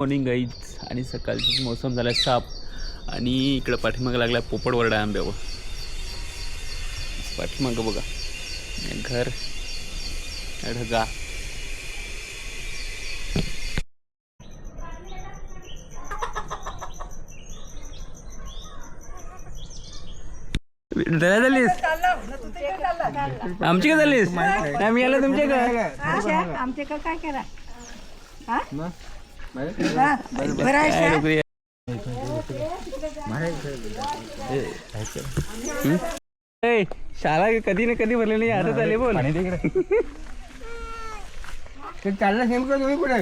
Morning guys आणि सकाळचं मोसम झाला साप. आणि इकडं पाठीमागं लागला पोपट वरडा आंब्यावर. पाठीमागं बघा. घर ढगा. झालीस आमची का झालीस नाही मी आलो तुमच्या का आमचे का काय करा हा? बरं आहे काय ए, शाळा कधी ना कधी भरली नाही आता चाले बोल चाललं नेमकं तुम्ही कुठे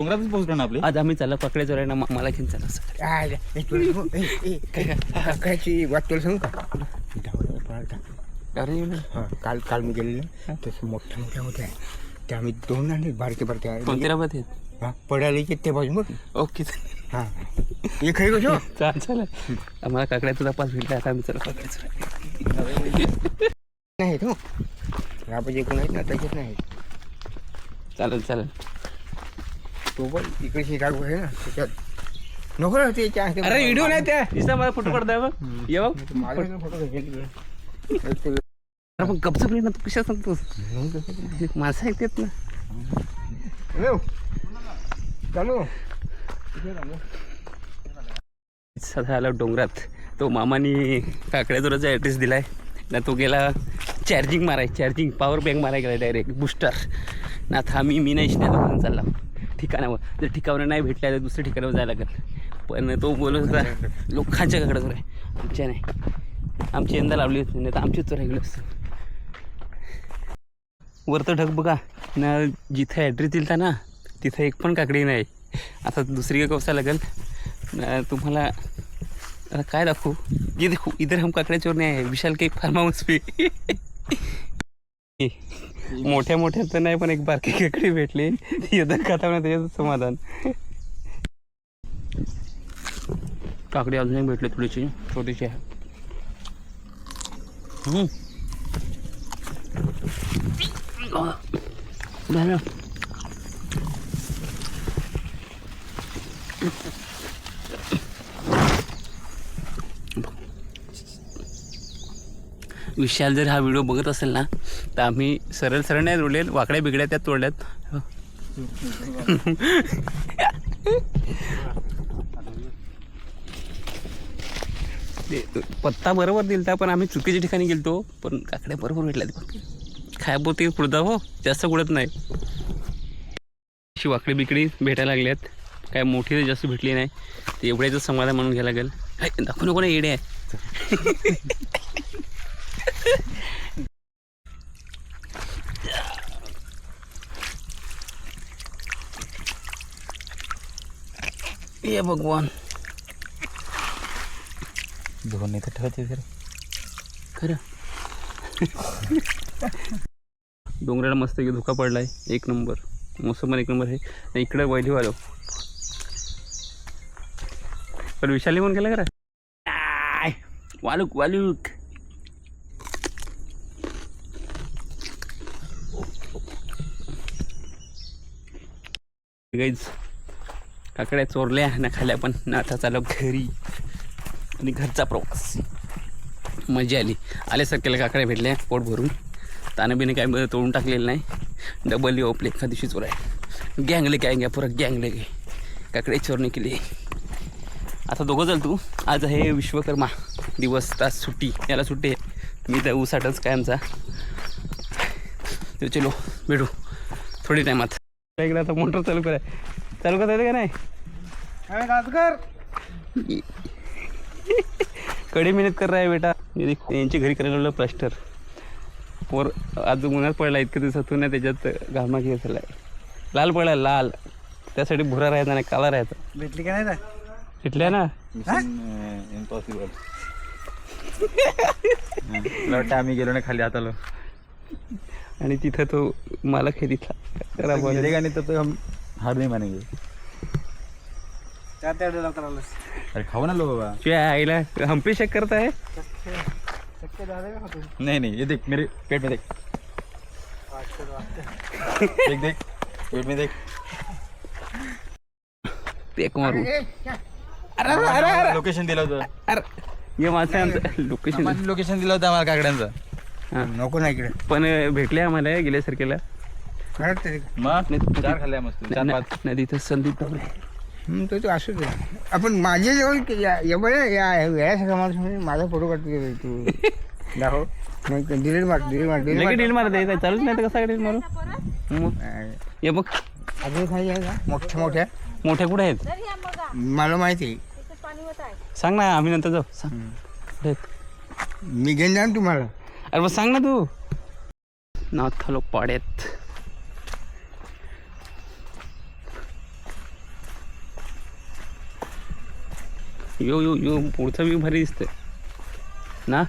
डोंगरातच पोहोचलो ना आपले आज आम्ही चालला पकडे चोराय ना मला घेऊन चला सकाळी. काकाची वाट तुला सांगू का डावलं पळालता. हा, काल काल मी गेलेलो तसं मोठ्या मोठ्या होत्या त्या आम्ही दोन आणले बारके बारके आहे. कोणत्या राबात आहेत? हा पडायला की ते बाजू बघ ओके. हा. हे खरी गोष्ट हो. चाल चालेल. आम्हाला काकड्याचा तपास भेटला आता आम्ही चला पकडे चोराय नाही तो राबाचे कोण आहेत ना तसेच नाही चालेल चालेल. तो पण इकडे राग आहे ना त्याच्यात. नको ना ते अरे व्हिडिओ नाही त्या. दिसता मला फोटो काढताय बघ. ये बघ. माझा फोटो घेतले अरे मग गपचूप ना तू कशा सांगतोस माणसं ऐकतात ना सध्या आला डोंगरात. तो मामानी काकड्या जोराचा ॲड्रेस दिलाय. ना तो गेला चार्जिंग माराय चार्जिंग पॉवर बँक माराय गेला डायरेक्ट बुस्टर ना आता आम्ही मी नाही म्हणून चालला. ठिकाणावर. जर ठिकाणावर नाही भेटल्या तर दुसऱ्या ठिकाणावर जायला लागेल. पण तो बोलत होता लोकांच्या काकडे चोर आहे आमच्या नाही. आमची यंदा लावली होती नाही तर आमचीच चोर असतं वरतं ढग बघा. ना जिथं ॲड्रेस दिलता ना तिथं एक पण काकडी नाही. आता दुसरी एक कवसा लागेल. तुम्हाला आता काय दाखवू? ये देखू इधर हम काकड्या चोर नाही आहे विशाल के फार्म हाऊस पे. मोठ्या मोठ्या तर नाही पण एक बारकी काकडी भेटली. यदा खाता ना त्याच्याचं समाधान. काकडी अजून एक भेटली थोडीशी छोटीशी आहे. झालं. विशाल जर हा व्हिडिओ बघत असेल ना तर आम्ही सरळ सरळ नाही तोडले वाकड्या बिगड्या त्यात तोडल्यात. ते पत्ता बरोबर दिलता पण आम्ही चुकीच्या ठिकाणी गेलतो पण काकड्या बरोबर भेटल्या खायापोती पुढता हो. जास्त कुडत नाही. अशी वाकडी बिकडी भेटायला लागल्यात काय मोठी जास्त भेटली नाही. ते एवढ्याचं समाधान म्हणून घ्यायला लागेल. दाखवू नको ना येडे आहे. ये भगवान. नाही तर ठेवायचे जरा खरं. डोंगराला मस्त धुका पडलाय. एक नंबर. मोसम पण एक नंबर आहे. इकडं वैली वालो. पण विशाली म्हणून खरं आय, वालूक वालूक. गाईज काकड्या चोरल्या ना खाल्या पण ना आता चालू घरी. आणि घरचा प्रवास. मजा आली. आल्यासारख्याला काकड्या भेटल्या पोट भरून. तानं बिने काय तोडून टाकलेलं नाही. डबल येऊ आपले एखाद दिवशी चोर आहे. गँगले काय घ्या पुरा गँगले गे काकडे चोरणे केली. आता दोघं चल तू. आज आहे विश्वकर्मा दिवस तास सुट्टी. याला सुट्टी आहे. मी तर उसाटच काय आमचा. तर चलो भेटू. थोडी टायमात. इकडे आता मोटर चालू करा चालू करता येते का नाही? कडी मेहनत कर रहा है बेटा. ये देख यांच्या घरी करायला प्लास्टर पोर आज उन्हात पडला इतक्या दिवसातून ना त्याच्यात घामा घेतला लाल पडला लाल. त्यासाठी भुरा राहायचा नाही काला राहायचा. भेटली का नाही भेटल्या ना. इम्पॉसिबल मला वाटतं आम्ही गेलो नाही खाली आता आलो आणि तिथं तो गेले का नाही तर तो हम हार नाही मानेंगे. अरे खाऊ ना लो बाबा. आईला हम्पी शेक करत आहे नहीं नहीं ये देख मेरे पेट में देख. देख देख पेट में देख. एक मारू. अरे अरे अरे अरे. लोकेशन दिलं होतं. अरे हे माझं आमचं लोकेशन आम्हाला लोकेशन दिलं होतं आम्हाला काकड्यांचं. हां. नको ना इकडे. पण भेटले आम्हाला गेल्यासारखेला खरंच तरी मग चार खाल्ल्या मस्त. चार पाच. नदीत संदीप. डबरे हं, तो तो असू दे आपण माझ्या जवळ या एवढ्या या माणूस म्हणजे माझा फोटो काढतो तू दाखव. नाही डिलीट मार डिलीट मार डिलीट लगेच डील मारत आहे चालूच नाही तर कसा डील मारू? मग मार हे बघ. अजून काही आहे का? मोठ्या मोठ्या? मोठ्या कुठे आहेत? मला माहिती आहे. सांग ना आम्ही नंतर जाऊ. सांग. कुठे आहेत? मी घेऊन जाईन तुम्हाला. अरे मग सांग ना तू. नाथालो पाड्यात. यो यो यो पुढचा व्यू भारी दिसतोय. ना?